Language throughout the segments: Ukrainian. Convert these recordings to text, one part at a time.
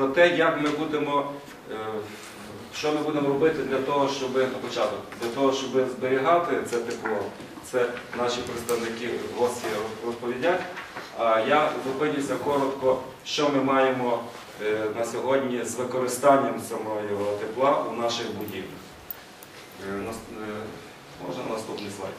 про те, як ми будемо, е, що ми будемо робити для того, щоб на початок, для того, щоб зберігати це тепло. Це наші представники гості розповідять. А я зупинюся коротко, що ми маємо е, на сьогодні з використанням самого тепла у наших будівлях. Е, Можна наступний слайд.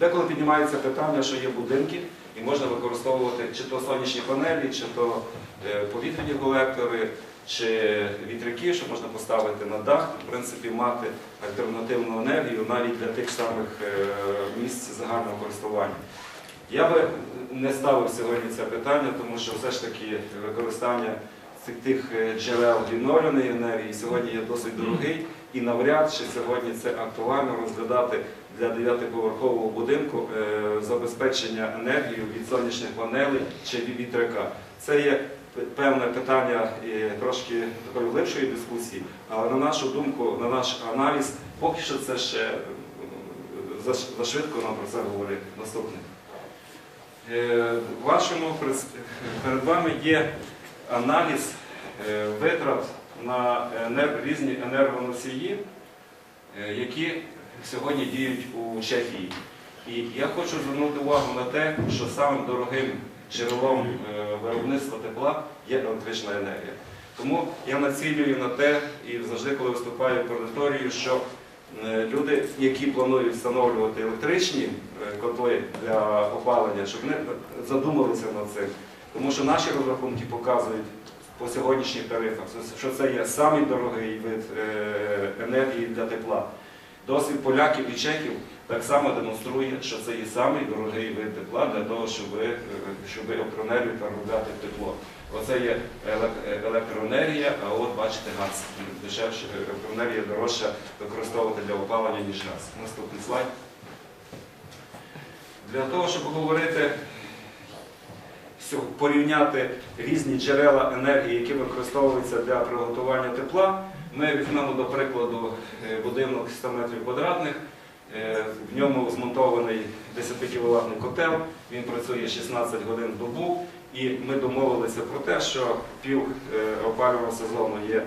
Деколи піднімається питання, що є будинки, можна використовувати чи то сонячні панелі, чи то е, повітряні колектори, чи вітряки, що можна поставити на дах, в принципі, мати альтернативну енергію навіть для тих самих е, місць загального користування. Я би не ставив сьогодні це питання, тому що все ж таки використання тих е, джерел відновленої енергії сьогодні є досить дорогий і навряд чи сьогодні це актуально розглядати для 9-поверхового будинку е, забезпечення енергією від сонячних панелей чи від вітряка. Це є певне питання е, трошки такої глибшої дискусії, але на нашу думку, на наш аналіз, поки що це ще зашвидко нам про це говорити. Наступне. Вашому перед вами є аналіз витрат на різні енергоносії, е, які сьогодні діють у Чехії. І я хочу звернути увагу на те, що самим дорогим джерелом е, виробництва тепла є електрична енергія. Тому я націлюю на те, і завжди, коли виступаю в аудиторію, що е, люди, які планують встановлювати електричні е, котли для опалення, щоб вони задумалися над цим. Тому що наші розрахунки показують по сьогоднішніх тарифах, що це є самий дорогий вид е, енергії для тепла. Досвід поляків і чехів так само демонструє, що це є самий дорогий вид тепла для того, щоб, е, щоб електроенергію переробляти в тепло. Оце є е, електроенергія, а от бачите газ. Дешевше електроенергія дорожча використовувати для опалення, ніж газ. Наступний слайд. Для того, щоб говорити порівняти різні джерела енергії, які використовуються для приготування тепла. Ми візьмемо до прикладу е, будинок 100 метрів квадратних. Е, В ньому змонтований 10 кВт котел, він працює 16 годин в добу. І ми домовилися про те, що пів е, опалювального сезону є,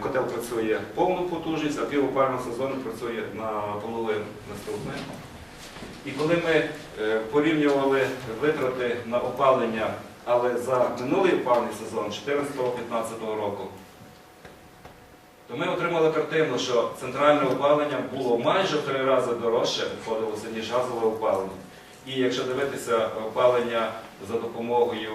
котел працює повну потужність, а пів опалювального сезону працює на половину наступне. І коли ми е, порівнювали витрати на опалення, але за минулий опалювальний сезон 14-15 року, то ми отримали картину, що центральне опалення було майже в три рази дорожче обходилося, ніж газове опалення. І якщо дивитися опалення за допомогою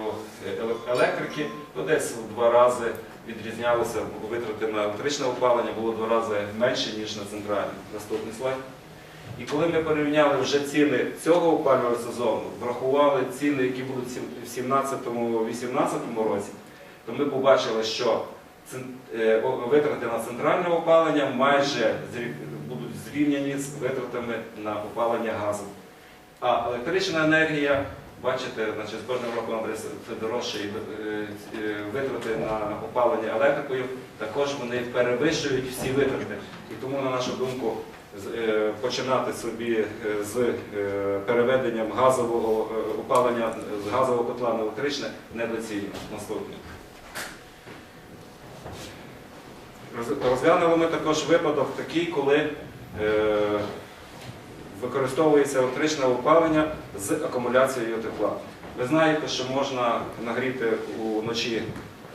е, електрики, то десь в два рази відрізнялося витрати на електричне опалення, було в два рази менше, ніж на центральне. Наступний слайд. І коли ми порівняли вже ціни цього опалювального сезону, врахували ціни, які будуть в 2017-2018 році, то ми побачили, що е, витрати на центральне опалення майже будуть зрівняні з витратами на опалення газу. А електрична енергія, бачите, значить, з кожним роком дорожче е, витрати на опалення електрикою, також вони перевищують всі витрати. І тому, на нашу думку, починати собі е, з е, переведенням газового е, опалення з газового котла на електричне недоцільно. Наступне. Розглянули ми також випадок такий, коли е, використовується електричне опалення з акумуляцією тепла. Ви знаєте, що можна нагріти уночі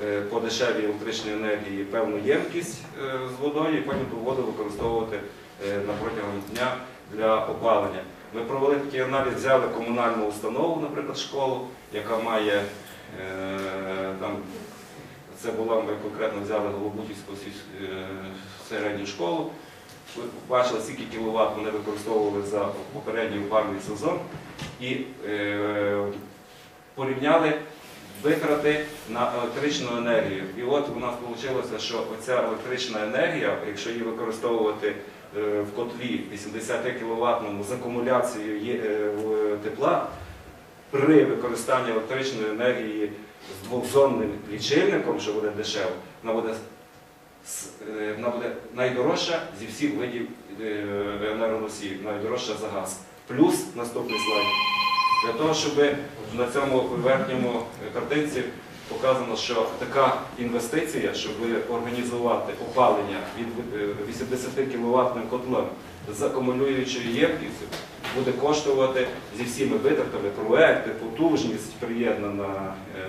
е, по дешевій електричній енергії певну ємкість е, з водою і потім воду використовувати е, на протягом дня для опалення. Ми провели такий аналіз, взяли комунальну установу, наприклад, школу, яка має е, там це була, ми конкретно взяли Голобутівську е, середню школу. Ви бачили, скільки кіловат вони використовували за попередній опалювальний сезон і е, порівняли витрати на електричну енергію. І от у нас вийшло, що оця електрична енергія, якщо її використовувати е, в котлі 80 кВт з акумуляцією е, в- тепла, при використанні електричної енергії з двохзонним лічильником, що буде дешево, вона буде, е, вона буде найдорожча зі всіх видів е, енергоносіїв, найдорожча за газ. Плюс наступний слайд. Для того, щоб на цьому верхньому картинці показано, що така інвестиція, щоб організувати опалення від е, 80 кВт котлом з акумулюючою ємкістю, буде коштувати зі всіми витратами проекти, потужність приєднана, е,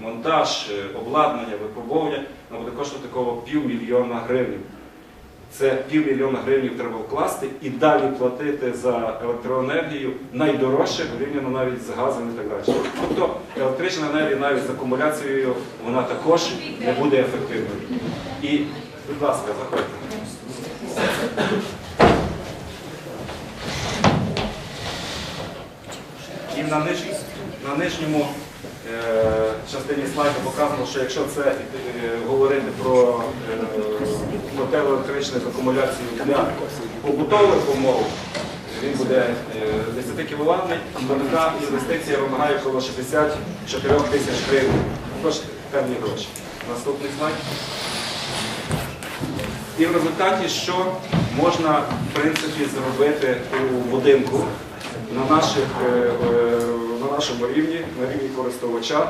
монтаж, е, обладнання, випробовування, вона буде коштувати такого півмільйона гривень. Це півмільйона гривень треба вкласти і далі платити за електроенергію найдорожче порівняно навіть з газом і так далі. Тобто електрична енергія навіть з акумуляцією вона також не буде ефективною. І, будь ласка, заходьте. І на, ниж... на нижньому е, частині слайду показано, що якщо це е, говорити про е, мотел акумуляцій для побутових умов, він буде е, 10 кВт, то така інвестиція вимагає коло 64 тисяч гривень. Тож певні гроші. Наступний слайд. І в результаті що можна в принципі зробити у будинку на, наших, е, е, на нашому рівні, на рівні користувача,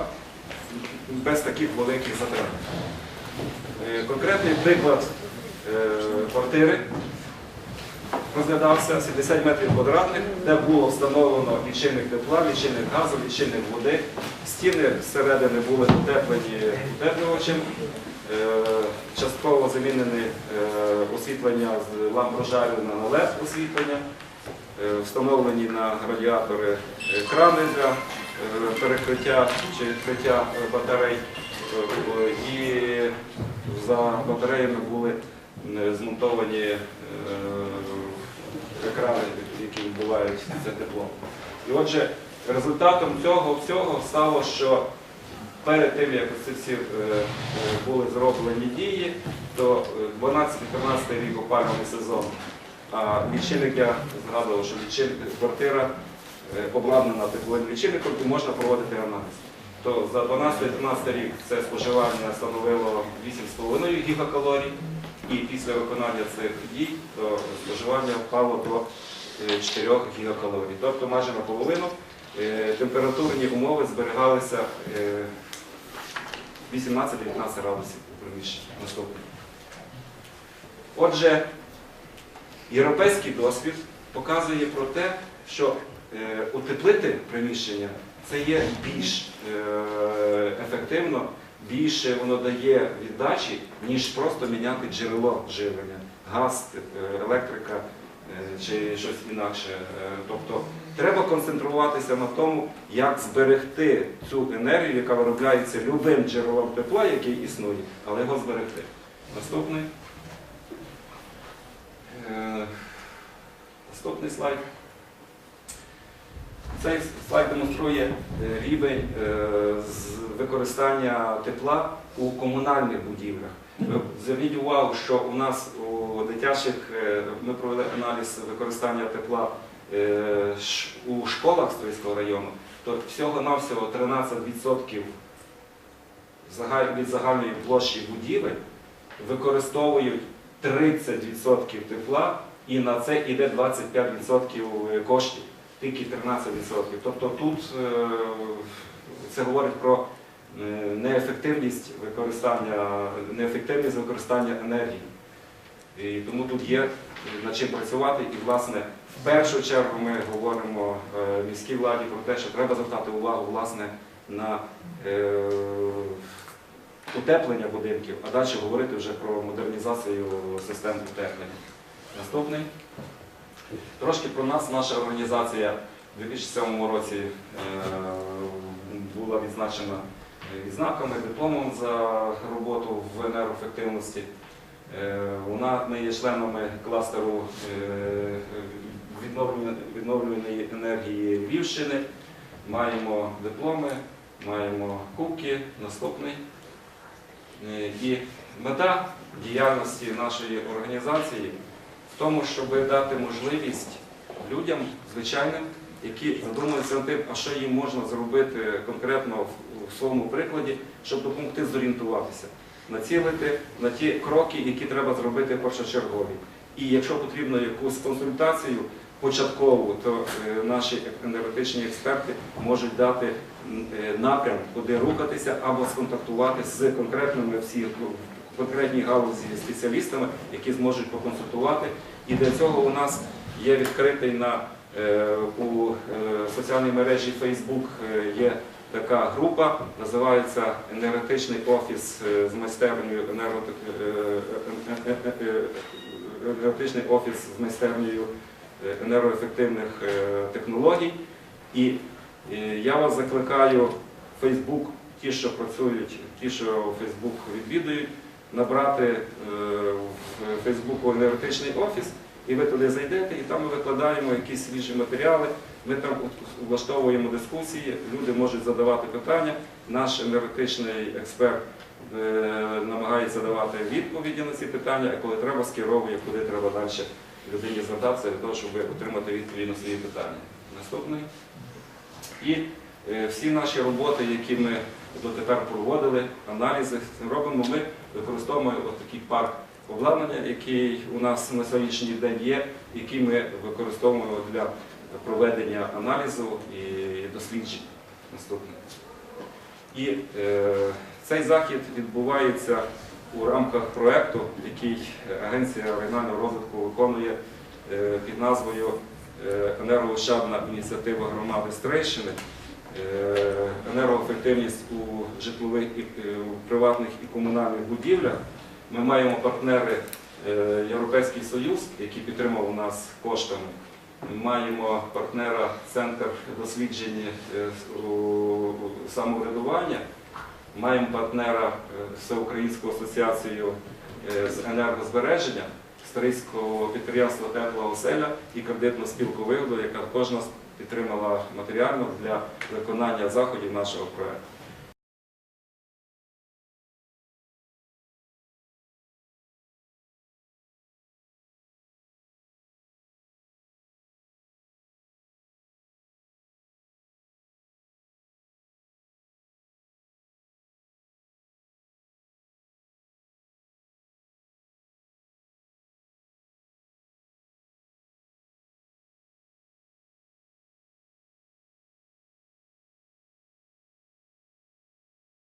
без таких великих затрат. Е, Конкретний приклад е, квартири розглядався 70 метрів квадратних, де було встановлено лічильник тепла, лічильник газу, лічильник води. Стіни зсередини були утеплені утеплювачем. Е, Частково замінене освітлення з ламп прожарю на LED освітлення, встановлені на радіатори крани для перекриття чи відкриття батарей. Е, І за батареями були е, змонтовані е, екрани, які відбувають це тепло. І отже, результатом цього всього стало, що перед тим, як ці всі були зроблені дії, то е, 12-13 рік опалювальний сезон, а лічильник я згадував, що лічильник, квартира обладнана тепловим лічильником і можна проводити аналіз. То за 12-13 рік це споживання становило 8,5 гігакалорій, і після виконання цих дій то споживання впало до е, 4 гігакалорій. Тобто майже наполовину е, температурні умови зберігалися е, 18-19 градусів у приміщенні. Наступне. Отже, європейський досвід показує про те, що е, утеплити приміщення це є більш е, ефективно, більше воно дає віддачі, ніж просто міняти джерело живлення, газ, е, електрика е, чи щось інакше. Тобто треба концентруватися на тому, як зберегти цю енергію, яка виробляється любим джерелом тепла, який існує, але його зберегти. Наступний. Наступний слайд. Цей слайд демонструє е, рівень е, використання тепла у комунальних будівлях. Зверніть увагу, що у нас у дитячих е, ми провели аналіз використання тепла у школах Стрийського району, то всього-навсього 13% від загальної площі будівель використовують 30% тепла і на це йде 25% коштів, тільки 13%. Тобто тут е, це говорить про е, неефективність використання, неефективність використання енергії. І тому тут є над чим працювати. І, власне, в першу чергу ми говоримо е, міській владі про те, що треба звертати увагу власне, на е, утеплення будинків, а далі говорити вже про модернізацію систем утеплення. Наступний. Трошки про нас. Наша організація у 2007 році е, була відзначена відзнаками, дипломом за роботу в енергоефективності. Е, Вона ми є членами кластеру е, відновлюваної- енергії Львівщини. Маємо дипломи, маємо кубки. Наступний. І мета діяльності нашої організації тому, щоб дати можливість людям, звичайним, які задумуються над тим, а що їм можна зробити конкретно в своєму прикладі, щоб допомогти зорієнтуватися, націлити на ті кроки, які треба зробити першочергові. І якщо потрібно якусь консультацію, початкову, то е, наші енергетичні експерти можуть дати е, напрям, куди рухатися, або сконтактувати з конкретними всі в конкретній галузі спеціалістами, які зможуть поконсультувати. І для цього у нас є відкритий на е, у е, соціальній мережі Facebook е, є така група, називається енергетичний офіс з майстернею енергетичний офіс з майстернею енергоефективних технологій. І я вас закликаю Facebook, ті, що працюють, ті, що Facebook відвідують, набрати е, в Facebook енергетичний офіс, і ви туди зайдете, і там ми викладаємо якісь свіжі матеріали. Ми там влаштовуємо дискусії, люди можуть задавати питання. Наш енергетичний експерт е, намагається давати відповіді на ці питання, а коли треба, скеровує, куди треба далі людині звертатися для того, щоб отримати відповідь на свої питання. Наступний. І всі наші роботи, які ми дотепер проводили, аналізи робимо, ми використовуємо такий парк обладнання, який у нас на сьогоднішній день є, який ми використовуємо для проведення аналізу і досліджень. Наступне. І е, цей захід відбувається у рамках проєкту, який Агенція регіонального розвитку виконує е, під назвою е, енергоощадна ініціатива громади Стрийщини. Е, енергоефективність у житлових е, у приватних і комунальних будівлях. Ми маємо партнери е, Європейський Союз, який підтримав нас коштами. Ми маємо партнера Центр досліджень самоврядування. Маємо партнера Всеукраїнську асоціацію з енергозбереження, Старицького підприємства Тепла оселя і кредитну спілку вигоду, яка також нас підтримала матеріально для виконання заходів нашого проєкту.